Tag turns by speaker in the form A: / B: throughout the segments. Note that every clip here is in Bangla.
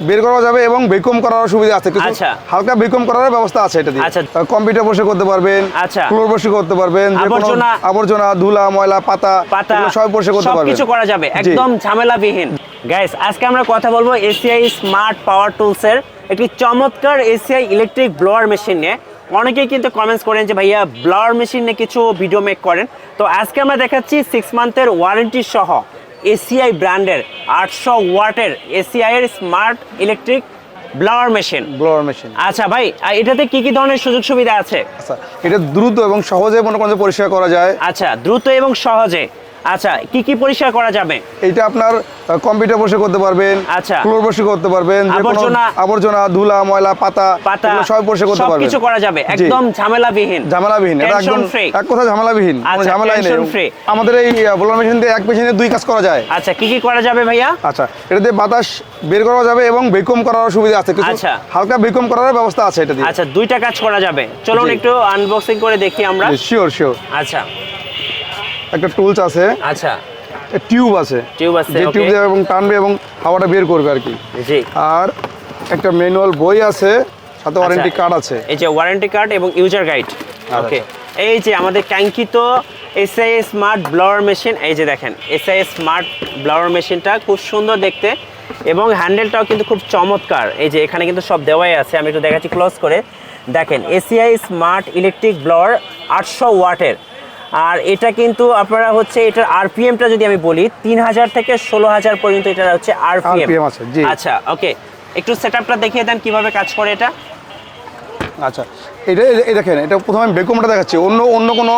A: বের করা যাবে এবং ভ্যাকুয়াম করার সুবিধা আছে। কিছু
B: আচ্ছা।
A: হালকা ভ্যাকুয়াম করার ব্যবস্থা আছে এটা দিয়ে।
B: আচ্ছা।
A: কম্পিউটার বসে করতে পারবেন
B: আচ্ছা।
A: ফ্লোর বসে করতে পারবেন
B: আবর্জনা-
A: আবর্জনা ধুলা ময়লা পাতা
B: পাতা
A: সব বসে করতে পারবেন।
B: সবকিছু করা যাবে। একদম ঝামেলাবিহীন। গাইস আজকে আমরা কথা বলব এসিআই স্মার্ট পাওয়ার টুলস এর একটি চমৎকার এসিআই ইলেকট্রিক ব্লোয়ার মেশিন নিয়ে। অনেকেই কিন্তু কমেন্টস করেন যে ভাইয়া ব্লোয়ার মেশিন নিয়ে কিছু ভিডিও মেক করেন। তো আজকে আমরা দেখাচ্ছি সিক্স মান্থের ওয়ারেন্টি সহ। এসিআই ব্র্যান্ডের আটশো ওয়াটের এসিআইয়ের smart electric blower machine
A: blower machine
B: আচ্ছা ভাই এটাতে কি কি ধরনের সুযোগ সুবিধা আছে?
A: আচ্ছা এটা দ্রুত এবং সহজে মনে করেন পরিষেবা পরিষ্কার করা যায়।
B: আচ্ছা দ্রুত এবং সহজে। আচ্ছা কি কি পরিষ্কার করা যাবে?
A: এইটা আপনার কম্পিউটার বসে করতে পারবেন
B: আচ্ছা।
A: ফ্লোর বসে করতে পারবেন
B: আবর্জনা-
A: আবর্জনা ধুলা ময়লা পাতা
B: পাতা
A: সব বসে করতে পারবেন।
B: সবকিছু করা যাবে। একদম ঝামেলাবিহীন।
A: ঝামেলাবিহীন এটা একদম এক কথা ঝামেলাবিহীন কোনো
B: আচ্ছা,
A: ঝামেলাই নেই। আমাদের এই ব্লোয়ার মেশিন দিয়ে এক মেশিনে দুই কাজ করা যায়।
B: আচ্ছা কি কি করা যাবে ভাইয়া?
A: আচ্ছা এটা দিয়ে বাতাস বের করা যাবে এবং ভ্যাকুয়াম করার সুবিধা আছে। কিছু
B: আচ্ছা।
A: হালকা ভ্যাকুয়াম করার ব্যবস্থা আছে এটা দিয়ে।
B: আচ্ছা দুইটা কাজ করা যাবে। চলুন একটু আনবক্সিং করে দেখি আমরা।
A: শিওর শিওর
B: আচ্ছা।
A: একটা টুলস আছে।
B: আচ্ছা।
A: টিউব আছে।
B: টিউব আছে
A: যে টিউব এবং টানবে এবং হাওয়াটা বের করবে আর কি
B: জি।
A: আর একটা ম্যানুয়াল বই আছে সাথে ওয়ারেন্টি কার্ড আছে।
B: এই যে ওয়ারেন্টি কার্ড এবং ইউজার গাইড
A: আচ্ছা।
B: ওকে এই যে আমাদের কাঙ্ক্ষিত এসআই স্মার্ট ব্লাওয়ার মেশিন এই যে দেখেন এসআই স্মার্ট ব্লাওয়ার মেশিনটা খুব সুন্দর দেখতে এবং হ্যান্ডেলটাও কিন্তু খুব চমৎকার। এই যে এখানে কিন্তু সব দেওয়াই আছে আমি একটু দেখাচ্ছি ক্লোজ করে। দেখেন এসিআই স্মার্ট ইলেকট্রিক ব্লাওয়ার আটশো ওয়াটের। আর এটা কিন্তু আপনারা হচ্ছে এটার আরপিএমটা যদি আমি বলি তিন হাজার থেকে ষোলো হাজার পর্যন্ত এটা হচ্ছে আরপিএম
A: পি এম
B: আচ্ছা ওকে। একটু সেট দেখিয়ে দেন কীভাবে কাজ করে এটা।
A: আচ্ছা এটা এই- দেখেন এটা প্রথমে আমি ভ্যাকুয়ামটা দেখাচ্ছি অন্য অন্য কোনো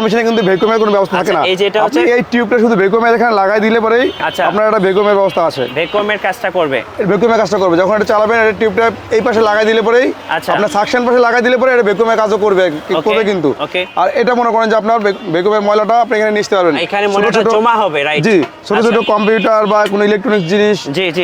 A: মেশিনে কিন্তু ভ্যাকুয়ামের কোনো ব্যবস্থা থাকে
B: আচ্ছা,
A: না
B: এই যে এটা হচ্ছে-
A: এই টিউবটা শুধু এখানে লাগাই দিলে পরেই
B: আচ্ছা।
A: আপনার একটা ভ্যাকুয়ামের ব্যবস্থা আছে
B: ভ্যাকুয়ামের কাজটা করবে
A: ভ্যাকুয়ামের কাজটা করবে যখন এটা চালাবেন এটা টিউবটা এই পাশে লাগাই দিলে পরেই
B: আচ্ছা।
A: আপনার সাকশন পাশে লাগাই দিলে পরে এটা ভ্যাকুয়ামের কাজও করবে করবে কিন্তু আর এটা মনে করেন যে আপনার ভ্যাকুয়ামের ময়লাটা আপনি এখানে নিতে পারবেন
B: এখানে
A: ছোট
B: ময়লাটা
A: ছোট-
B: জমা হবে, right?
A: জি ছোট ছোট। কম্পিউটার বা কোনো ইলেকট্রনিক্স জিনিস।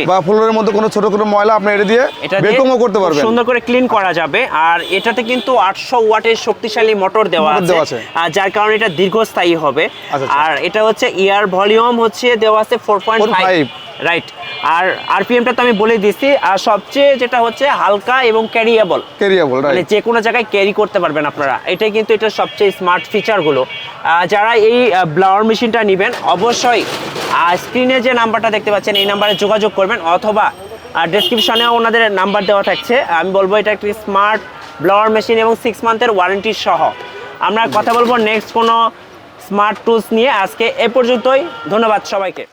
A: বা ফ্লোরের মধ্যে কোনো ছোট ময়লা আপনি এটা দিয়ে
B: এটা
A: ভ্যাকুয়ামও করতে পারবেন
B: সুন্দর করে ক্লিন করা যাবে আর এটাতে কিন্তু আটশো ওয়াটের শক্তিশালী মোটর দেওয়া আছে যার কারণে এটা দীর্ঘস্থায়ী হবে।
A: আচ্ছা, আচ্ছা।
B: আর এটা হচ্ছে ইয়ার ভলিউম হচ্ছে দেওয়া আছে ফোর পয়েন্ট ফাইভ রাইট আর আরপিএমটা তো আমি বলে দিচ্ছি আর সবচেয়ে যেটা হচ্ছে হালকা এবং ক্যারিয়েবল
A: ক্যারিয়েবল
B: মানে যে কোনো জায়গায় ক্যারি করতে পারবেন আপনারা। এটাই কিন্তু এটা সবচেয়ে স্মার্ট ফিচারগুলো যারা এই ব্লাওয়ার মেশিনটা নেবেন অবশ্যই স্ক্রিনে যে নাম্বারটা দেখতে পাচ্ছেন এই নাম্বারে যোগাযোগ করবেন অথবা ডেসক্রিপশনেও ওনাদের নাম্বার দেওয়া থাকছে। আমি বলব এটা একটি স্মার্ট ব্লাওয়ার মেশিন এবং সিক্স মান্থের ওয়ারেন্টি সহ। আমরা কথা বলব নেক্সট কোনো স্মার্ট টুলস নিয়ে। আজকে এ পর্যন্তই। ধন্যবাদ সবাইকে।